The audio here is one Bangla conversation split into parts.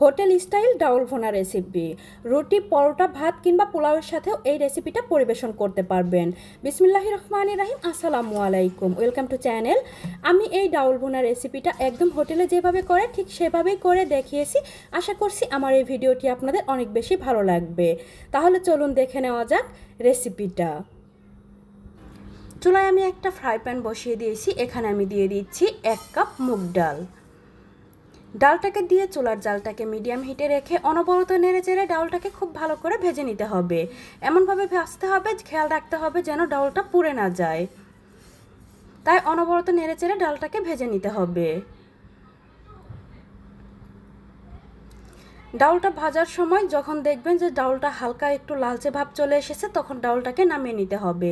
হোটেল স্টাইল ডাউল ভোনা রেসিপি। রুটি, পরোটা, ভাত কিংবা পোলাওয়ের সাথেও এই রেসিপিটা পরিবেশন করতে পারবেন। বিসমিল্লাহ রহমান রাহিম, আসসালামু আলাইকুম। Welcome to channel. আমি এই ডাউল ভোনা রেসিপিটা একদম হোটেলে যেভাবে করে, ঠিক সেভাবেই করে দেখিয়েছি। আশা করছি আমার এই ভিডিওটি আপনাদের অনেক বেশি ভালো লাগবে। তাহলে চলুন দেখে নেওয়া যাক রেসিপিটা। চুলায় আমি একটা ফ্রাই প্যান বসিয়ে দিয়েছি। এখানে আমি দিয়ে দিচ্ছি এক কাপ মুগ ডাল। ডালটাকে দিয়ে চুলার জালটাকে মিডিয়াম হিটে রেখে অনবরত নেড়ে চেড়ে ডালটাকে খুব ভালো করে ভেজে নিতে হবে। এমনভাবে ভাজতে হবে, খেয়াল রাখতে হবে যেন ডালটা পুড়ে না যায়। তাই অনবরত নেড়ে চেড়ে ডালটাকে ভেজে নিতে হবে। ডাউলটা ভাজার সময় যখন দেখবেন যে ডাউলটা হালকা একটু লালচে ভাব চলে এসেছে, তখন ডাউলটাকে নামিয়ে নিতে হবে।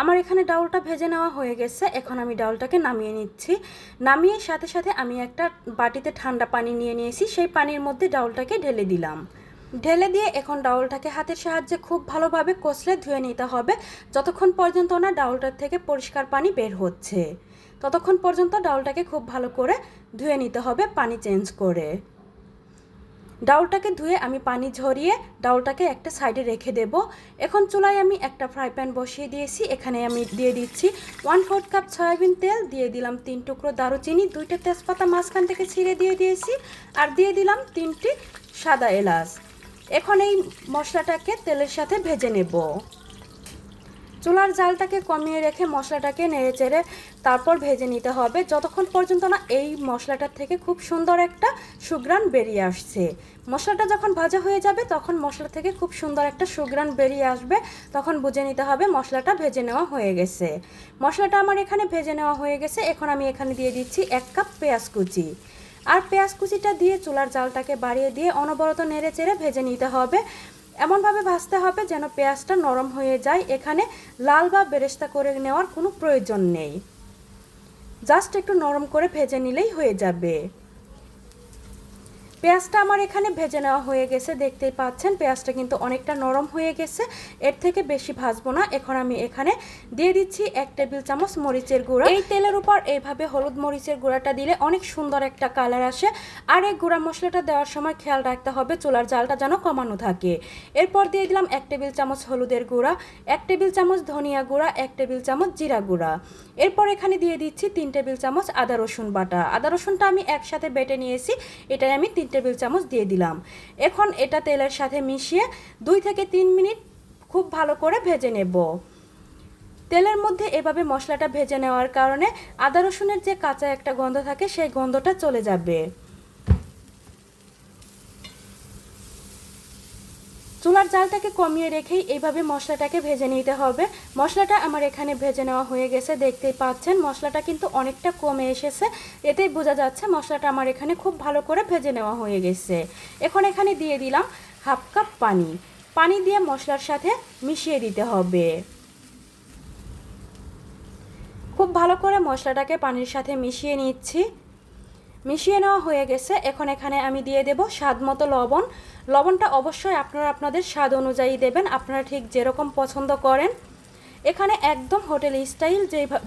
আমার এখানে ডাউলটা ভেজে নেওয়া হয়ে গেছে, এখন আমি ডাউলটাকে নামিয়ে নিচ্ছি। নামিয়ে সাথে সাথে আমি একটা বাটিতে ঠান্ডা পানি নিয়ে নিয়েছি, সেই পানির মধ্যে ডাউলটাকে ঢেলে দিলাম। ঢেলে দিয়ে এখন ডাউলটাকে হাতের সাহায্যে খুব ভালোভাবে কষলে ধুয়ে নিতে হবে। যতক্ষণ পর্যন্ত না ডাউলটার থেকে পরিষ্কার পানি বের হচ্ছে, ততক্ষণ পর্যন্ত ডাউলটাকে খুব ভালো করে ধুয়ে নিতে হবে পানি চেঞ্জ করে। ডাউলটাকে ধুয়ে আমি পানি ঝরিয়ে ডাউলটাকে একটা সাইডে রেখে দেব। এখন চুলায় আমি একটা ফ্রাই প্যান বসিয়ে দিয়েছি, এখানে আমি দিয়ে দিচ্ছি ওয়ান ফোর্থ কাপ সয়াবিন তেল, দিয়ে দিলাম তিন টুকরো দারুচিনি, দুইটা তেজপাতা মাঝখান থেকে ছিঁড়ে দিয়ে দিয়েছি আর দিয়ে দিলাম তিনটি সাদা এলাচ। এখন এই মশলাটাকে তেলের সাথে ভেজে নেব। চুলার জালটাকে কমিয়ে রেখে মশলাটাকে নেড়ে চেড়ে তারপর ভেজে নিতে হবে। যতক্ষণ পর্যন্ত না এই মশলাটার থেকে খুব সুন্দর একটা সুগ্রান বেরিয়ে আসছে। মশলাটা যখন ভাজা হয়ে যাবে, তখন মশলা থেকে খুব সুন্দর একটা সুগ্রান বেরিয়ে আসবে। তখন বুঝে নিতে হবে মশলাটা ভেজে নেওয়া হয়ে গেছে। মশলাটা আমার এখানে ভেজে নেওয়া হয়ে গেছে। এখন আমি এখানে দিয়ে দিচ্ছি এক কাপ পেঁয়াজ কুচি। আর পেঁয়াজ কুচিটা দিয়ে চুলার জালটাকে বাড়িয়ে দিয়ে অনবরত নেড়ে চেড়ে ভেজে নিতে হবে। এমনভাবে ভাজতে হবে যেন পেঁয়াজটা নরম হয়ে যায়। এখানে লাল বা বেরেস্তা করে নেওয়ার কোনো প্রয়োজন নেই। জাস্ট একটু নরম করে ভেজে নিলেই হয়ে যাবে। পেঁয়াজটা আমার এখানে ভেজে নেওয়া হয়ে গেছে, দেখতেই পাচ্ছেন। পেঁয়াজটা কিন্তু অনেকটা নরম হয়ে গেছে। এর থেকে বেশি ভাজবো না। এখন আমি এখানে দিয়ে দিচ্ছি এক টেবিল চামচ মরিচের গুঁড়া। এই তেলের উপর এইভাবে হলুদ মরিচের গুঁড়াটা দিলে অনেক সুন্দর একটা কালার আসে। আর এই গুঁড়া মশলাটা দেওয়ার সময় খেয়াল রাখতে হবে, চুলার জালটা যেন কমানো থাকে। এরপর দিয়ে দিলাম এক টেবিল চামচ হলুদের গুঁড়া, এক টেবিল চামচ ধনিয়া গুঁড়া, এক টেবিল চামচ জিরা গুঁড়া। এরপর এখানে দিয়ে দিচ্ছি তিন টেবিল চামচ আদা রসুন বাটা। আদা রসুনটা আমি একসাথে বেটে নিয়েছি। এটাই আমি তিন টেবিল চামচ দিয়ে দিলাম। এখন এটা তেলের সাথে মিশিয়ে দুই থেকে তিন মিনিট খুব ভালো করে ভেজে নেব। তেলের মধ্যে এভাবে মশলাটা ভেজে নেওয়ার কারণে আদা রসুনের যে কাঁচা একটা গন্ধ থাকে, সেই গন্ধটা চলে যাবে। চুলার জালটাকে কমিয়ে রেখেই এইভাবে মশলাটাকে ভেজে নিতে হবে। মশলাটা আমার এখানে ভেজে নেওয়া হয়ে গেছে, দেখতেই পাচ্ছেন। মশলাটা কিন্তু অনেকটা কমে এসেছে, এতেই বোঝা যাচ্ছে মশলাটা আমার এখানে খুব ভালো করে ভেজে নেওয়া হয়ে গেছে। এখন এখানে দিয়ে দিলাম হাফ কাপ পানি। পানি দিয়ে মশলার সাথে মিশিয়ে দিতে হবে। খুব ভালো করে মশলাটাকে পানির সাথে মিশিয়ে নিচ্ছি। মিশিয়ে নেওয়া হয়ে গেছে। এখন এখানে আমি দিয়ে দেব স্বাদ মতো লবণ। লবণটা অবশ্যই আপনারা আপনাদের স্বাদ অনুযায়ী দেবেন। আপনারা ঠিক যেরকম পছন্দ করেন। এখানে একদম হোটেল স্টাইল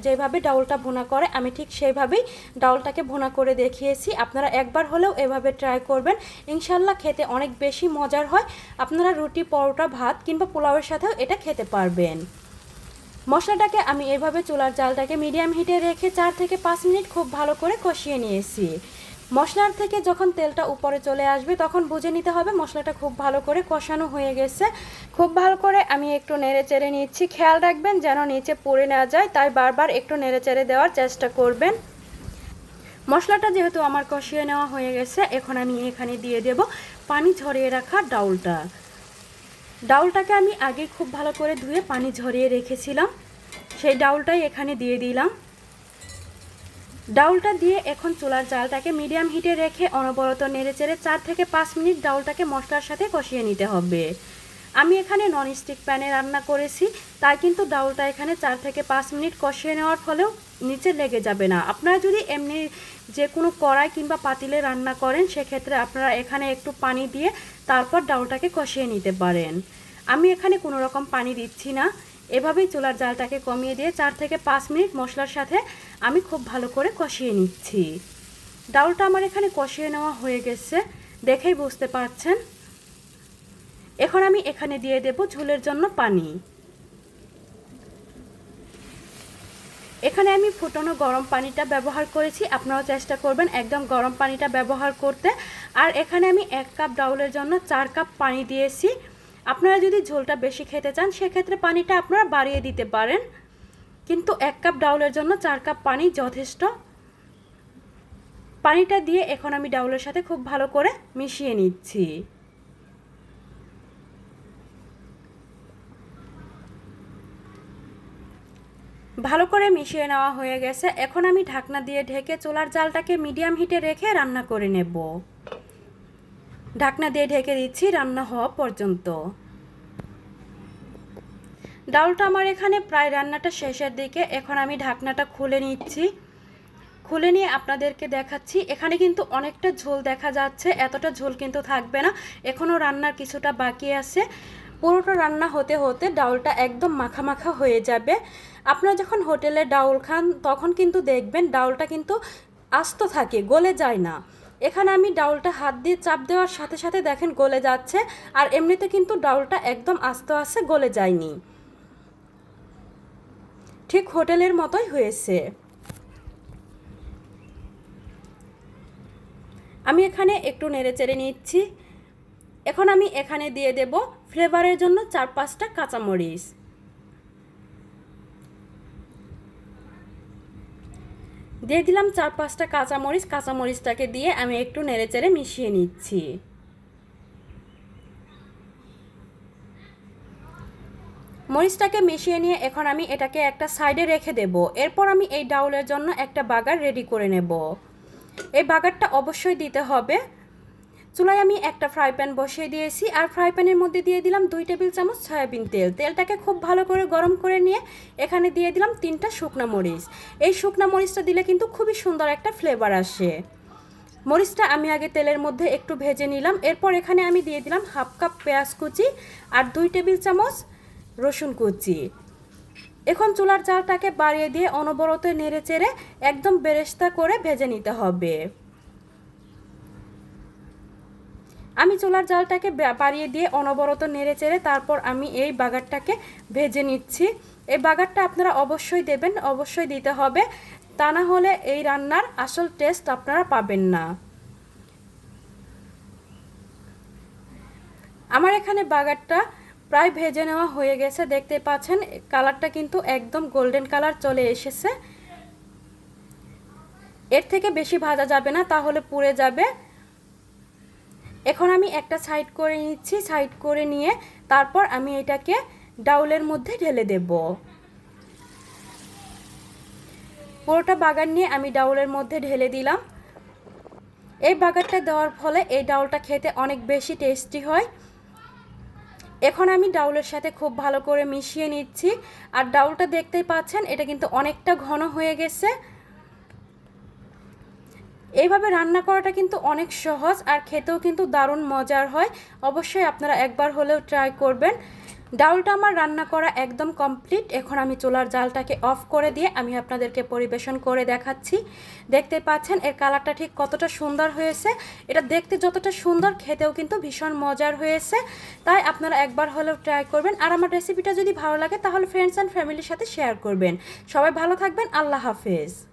যেভাবে ডাউলটা ভুনা করে, আমি ঠিক সেইভাবেই ডাউলটাকে ভুনা করে দেখিয়েছি। আপনারা একবার হলেও এভাবে ট্রাই করবেন। ইনশাল্লাহ খেতে অনেক বেশি মজার হয়। আপনারা রুটি, পরোটা, ভাত কিংবা পোলাওয়ের সাথেও এটা খেতে পারবেন। মশলাটাকে আমি এভাবে চুলার জালটাকে মিডিয়াম হিটে রেখে চার থেকে পাঁচ মিনিট খুব ভালো করে কষিয়ে নিয়েছি। মশলার থেকে যখন তেলটা উপরে চলে আসবে, তখন বুঝে নিতে হবে মশলাটা খুব ভালো করে কষানো হয়ে গেছে। খুব ভালো করে আমি একটু নেড়ে চেড়ে নিচ্ছি। খেয়াল রাখবেন যেন নিচে পড়ে না যায়, তাই বারবার একটু নেড়ে চেড়ে দেওয়ার চেষ্টা করবেন। মশলাটা যেহেতু আমার কষিয়ে নেওয়া হয়ে গেছে, এখন আমি এখানে দিয়ে দেব পানি ঝরিয়ে রাখা ডাউলটা। ডাউলটাকে আমি আগে খুব ভালো করে ধুয়ে পানি ঝরিয়ে রেখেছিলাম। সেই ডাউলটাই এখানে দিয়ে দিলাম। ডাউলটা দিয়ে এখন চুলার জালটাকে মিডিয়াম হিটে রেখে অনবরত নেড়ে চেড়ে চার থেকে পাঁচ মিনিট ডাউলটাকে মশলার সাথে কষিয়ে নিতে হবে। আমি এখানে ননস্টিক প্যানে রান্না করেছি, তাই কিন্তু ডাউলটা এখানে চার থেকে পাঁচ মিনিট কষিয়ে নেওয়ার ফলেও নিচে লেগে যাবে না। আপনারা যদি এমনি যে কোনো কড়াই কিংবা পাতিলে রান্না করেন, সেক্ষেত্রে আপনারা এখানে একটু পানি দিয়ে তারপর ডাউলটাকে কষিয়ে নিতে পারেন। আমি এখানে কোনো রকম পানি দিচ্ছি না। এভাবেই চুলার জালটাকে কমিয়ে দিয়ে চার থেকে পাঁচ মিনিট মশলার সাথে আমি খুব ভালো করে কষিয়ে নিচ্ছি। ডাউলটা আমার এখানে কষিয়ে নেওয়া হয়ে গেছে, দেখেই বুঝতে পারছেন। এখন আমি এখানে দিয়ে দেব ঝোলের জন্য পানি। এখানে আমি ফুটানো গরম পানিটা ব্যবহার করেছি, আপনারাও চেষ্টা করবেন একদম গরম পানিটা ব্যবহার করতে। আর এখানে আমি এক কাপ ডাউলের জন্য চার কাপ পানি দিয়েছি। আপনারা যদি ঝোলটা বেশি খেতে চান, সেক্ষেত্রে পানিটা আপনারা বাড়িয়ে দিতে পারেন। কিন্তু এক কাপ ডাউলের জন্য চার কাপ পানি যথেষ্ট। পানিটা দিয়ে এখন আমি ডাউলের সাথে খুব ভালো করে মিশিয়ে নিচ্ছি। ভালো করে মিশিয়ে নেওয়া হয়ে গেছে। এখন আমি ঢাকনা দিয়ে ঢেকে চোলার জালটাকে মিডিয়াম হিটে রেখে রান্না করে নেব। ঢাকনা দিয়ে ঢেকে দিচ্ছি রান্না হওয়া পর্যন্ত। ডাউলটা আমার এখানে প্রায় রান্নাটা শেষের দিকে। এখন আমি ঢাকনাটা খুলে নিচ্ছি। খুলে নিয়ে আপনাদেরকে দেখাচ্ছি। এখানে কিন্তু অনেকটা ঝোল দেখা যাচ্ছে। এতটা ঝোল কিন্তু থাকবে না। এখনও রান্নার কিছুটা বাকি আছে। পুরোটা রান্না হতে হতে ডাউলটা একদম মাখা মাখা হয়ে যাবে। আপনারা যখন হোটেলে ডাউল খান, তখন কিন্তু দেখবেন ডাউলটা কিন্তু আস্ত থাকে, গলে যায় না। এখানে আমি ডাউলটা হাত দিয়ে চাপ দেওয়ার সাথে সাথে দেখেন গলে যাচ্ছে, আর এমনিতে কিন্তু ডাউলটা একদম আস্তে আস্তে গলে যায়নি। ঠিক হোটেলের মতোই হয়েছে। আমি এখানে একটু নেড়ে চেড়ে নিচ্ছি। এখন আমি এখানে দিয়ে দেব ফ্লেভারের জন্য চার পাঁচটা কাঁচামরিচ। দিয়ে দিলাম চার পাঁচটা কাঁচামরিচ, কাঁচামরিচটাকে দিয়ে আমি একটু নেড়ে চেড়ে মিশিয়ে নিচ্ছি। মরিচটাকে মিশিয়ে নিয়ে এখন আমি এটাকে একটা সাইডে রেখে দেব। এরপর আমি এই ডাউলের জন্য একটা বাগার রেডি করে নেব। এই বাগারটা অবশ্যই দিতে হবে। চুলায় আমি একটা ফ্রাই প্যান বসিয়ে দিয়েছি আর ফ্রাই প্যানের মধ্যে দিয়ে দিলাম দুই টেবিল চামচ সয়াবিন তেল। তেলটাকে খুব ভালো করে গরম করে নিয়ে এখানে দিয়ে দিলাম তিনটা শুকনা মরিচ। এই শুকনা মরিচটা দিলে কিন্তু খুবই সুন্দর একটা ফ্লেভার আসে। মরিচটা আমি আগে তেলের মধ্যে একটু ভেজে নিলাম। এরপর এখানে আমি দিয়ে দিলাম হাফ কাপ পেঁয়াজ কুচি আর দুই টেবিল চামচ রসুন কুচি। এখন চুলার জালটাকে বাড়িয়ে দিয়ে অনবরত নেড়ে চেড়ে একদম বেরেস্তা করে ভেজে নিতে হবে। আমি চুলার জালটাকে বাড়িয়ে দিয়ে অনবরত নেড়ে চেড়ে তারপর আমি এই বাগারটাকে ভেজে নিচ্ছি। এই বাগারটা আপনারা অবশ্যই দেবেন, অবশ্যই দিতে হবে। তা না হলে এই রান্নার আসল টেস্ট আপনারা পাবেন না। আমার এখানে বাগারটা প্রায় ভেজে নেওয়া হয়ে গেছে, দেখতে পাচ্ছেন। কালারটা কিন্তু একদম গোল্ডেন কালার চলে এসেছে। এর থেকে বেশি ভাজা যাবে না, তাহলে পুড়ে যাবে। এখন আমি একটা সাইড করে নিচ্ছি সাইড করে নিয়ে তারপর আমি এটাকে ডাউলের মধ্যে ঢেলে দেব। পুরোটা বাগান নিয়ে আমি ডাউলের মধ্যে ঢেলে দিলাম। এই বাগারটা দেওয়ার ফলে এই ডাউলটা খেতে অনেক বেশি টেস্টি হয়। এখন আমি ডাউলের সাথে খুব ভালো করে মিশিয়ে নিচ্ছি। আর ডাউলটা দেখতেই পাচ্ছেন, এটা কিন্তু অনেকটা ঘন হয়ে গেছে। এইভাবে রান্না করাটা কিন্তু অনেক সহজ আর খেতেও কিন্তু দারুণ মজার হয়। অবশ্যই আপনারা একবার হলেও ট্রাই করবেন। ডাউলটা আমার রান্না করা একদম কমপ্লিট এখন আমি চুলার জালটাকে অফ করে দিয়ে আমি আপনাদেরকে পরিবেশন করে দেখাচ্ছি। দেখতে পাচ্ছেন, এর কালারটা ঠিক কতটা সুন্দর হয়েছে। এটা দেখতে যতটা সুন্দর, খেতেও কিন্তু ভীষণ মজার হয়েছে। তাই আপনারা একবার হলেও ট্রাই করবেন। আর আমার রেসিপিটা যদি ভালো লাগে, তাহলে ফ্রেন্ডস অ্যান্ড ফ্যামিলির সাথে শেয়ার করবেন। সবাই ভালো থাকবেন। আল্লাহ হাফেজ।